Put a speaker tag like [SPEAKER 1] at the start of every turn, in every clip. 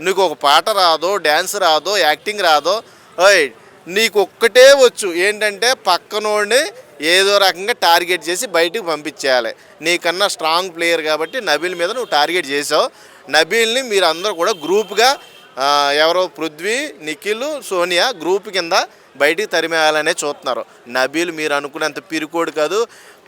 [SPEAKER 1] నీకు ఒక పాట రాదో డ్యాన్స్ రాదో యాక్టింగ్ రాదో ఓయ్ నీకు ఒక్కటే వచ్చు. ఏంటంటే పక్కనోడిని ఏదో రకంగా టార్గెట్ చేసి బయటికి పంపించేయాలి. నీకన్నా స్ట్రాంగ్ ప్లేయర్ కాబట్టి నబీల్ మీద నువ్వు టార్గెట్ చేసావు. నబీల్ని మీరు అందరూ కూడా గ్రూప్గా ఎవరో పృథ్వీ నిఖిల్ సోనియా గ్రూప్ కింద బయటికి తరిమేయాలనే చూస్తున్నారు. నబీలు మీరు అనుకునేంత పిరికోడు కాదు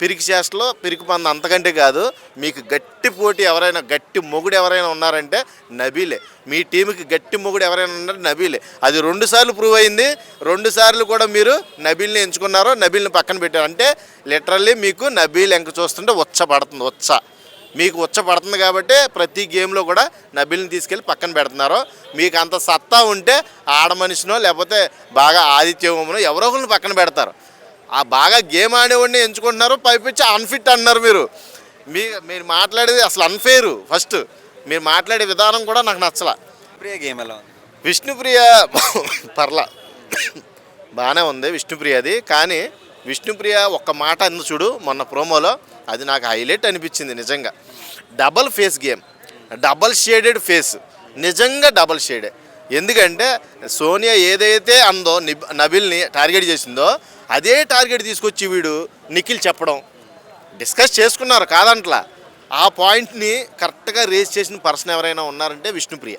[SPEAKER 1] పిరికి చేష్టలో పిరికి పంద అంతకంటే కాదు మీకు గట్టి పోటీ ఎవరైనా గట్టి మొగుడు ఎవరైనా ఉన్నారంటే నబీలే. మీ టీంకి గట్టి మొగుడు ఎవరైనా ఉన్నారంటే నబీలే. అది రెండు సార్లు ప్రూవ్ అయింది రెండు సార్లు కూడా మీరు నబీల్ని ఎంచుకున్నారో నబీల్ని పక్కన పెట్టారు. అంటే లిటరల్లీ మీకు నబీల్ ఎంక చూస్తుంటే ఉచ్చ పడుతుంది ఉచ్చ. మీకు ఉచ్చ పడుతుంది కాబట్టి ప్రతి గేమ్లో కూడా నబిల్ని తీసుకెళ్ళి పక్కన పెడుతున్నారు. మీకు అంత సత్తా ఉంటే ఆడ మనిషినో లేకపోతే బాగా ఆదిత్యమనో ఎవరో ఒకరిని పక్కన పెడతారు. ఆ బాగా గేమ్ ఆడేవాడిని ఎంచుకుంటున్నారు పైపించి అన్ఫిట్ అన్నారు మీరు. మీ మీరు మాట్లాడేది అసలు అన్ఫేరు ఫస్ట్ మీరు మాట్లాడే విధానం కూడా నాకు నచ్చల.
[SPEAKER 2] ప్రియ గేమ్ ఎలా ఉంది?
[SPEAKER 1] విష్ణుప్రియ పర్ల. బాగానే ఉంది విష్ణుప్రియది. కానీ విష్ణుప్రియ ఒక్క మాట అంది చూడు మొన్న ప్రోమోలో. అది నాకు హైలైట్ అనిపించింది నిజంగా. Double face game double shaded face నిజంగా డబల్ షేడే ఎందుకంటే సోనియా ఏదైతే అందో నిబ్ నబిల్ని టార్గెట్ చేసిందో అదే టార్గెట్ తీసుకొచ్చి వీడు నిఖిల్ చెప్పడం. డిస్కస్ చేసుకున్నారు కాదంట్లా. ఆ పాయింట్ని కరెక్ట్గా రేస్ చేసిన పర్సన్ ఎవరైనా ఉన్నారంటే విష్ణుప్రియ.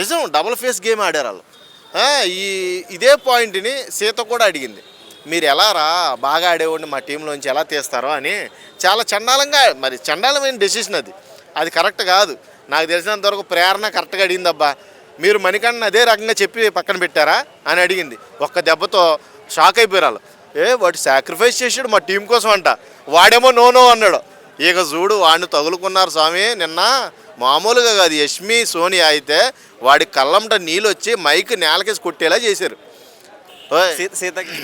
[SPEAKER 1] నిజం డబుల్ ఫేస్ గేమ్ ఆడారు వాళ్ళు. ఈ ఇదే పాయింట్ని సీత కూడా అడిగింది. మీరు ఎలా రా బాగా ఆడేవాడిని మా టీంలోంచి ఎలా తీస్తారో అని చాలా చండాలంగా మరి చండాలమైన డెసిషన్ అది. అది కరెక్ట్ కాదు. నాకు తెలిసినంత వరకు ప్రేరణ కరెక్ట్గా అడిగిందబ్బా. మీరు మణికన్న అదే రకంగా చెప్పి పక్కన పెట్టారా అని అడిగింది. ఒక్క దెబ్బతో షాక్ అయిపోయారు వాళ్ళు. ఏ వాడు సాక్రిఫైస్ చేసాడు మా టీం కోసం అంట. వాడేమో నో నో అన్నాడు. ఇక చూడు వాడిని తగులుకున్నారు స్వామి. నిన్న మామూలుగా కాదు. యష్మి సోనియా అయితే వాడి కళ్ళంట నీళ్ళు వచ్చి మైక్ నేలకేసి కొట్టేలా చేశారు. సీతకి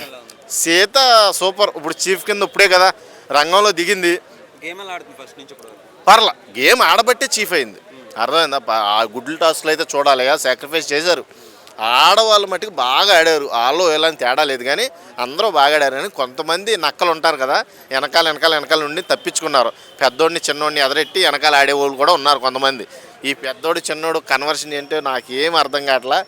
[SPEAKER 2] సీత
[SPEAKER 1] సూపర్. ఇప్పుడు చీఫ్ కింద ఇప్పుడే కదా రంగంలో దిగింది.
[SPEAKER 2] గేమ్ ఎలా ఆడుతుంది ఫస్ట్ నుంచి ఇప్పుడు?
[SPEAKER 1] పర్ల గేమ్ ఆడబట్టే చీఫ్ అయింది. అర్థమైందా? ఆ గుడ్ల టాస్క్లు అయితే చూడాలి సాక్రిఫైస్ చేశారు. ఆడవాళ్ళు మట్టుకు బాగా ఆడారు. వాళ్ళు ఎలాంటి తేడా లేదు కానీ అందరూ బాగా ఆడారు. కానీ కొంతమంది నక్కలు ఉంటారు కదా వెనకాల వెనకాల వెనకాల నుండి తప్పించుకున్నారు. పెద్దోడిని చిన్నోడిని ఎదరెట్టి వెనకాల ఆడేవాళ్ళు కూడా ఉన్నారు కొంతమంది. ఈ పెద్దోడు చిన్నోడు కన్వర్షన్ ఏంటో నాకేం అర్థం కావట్లా.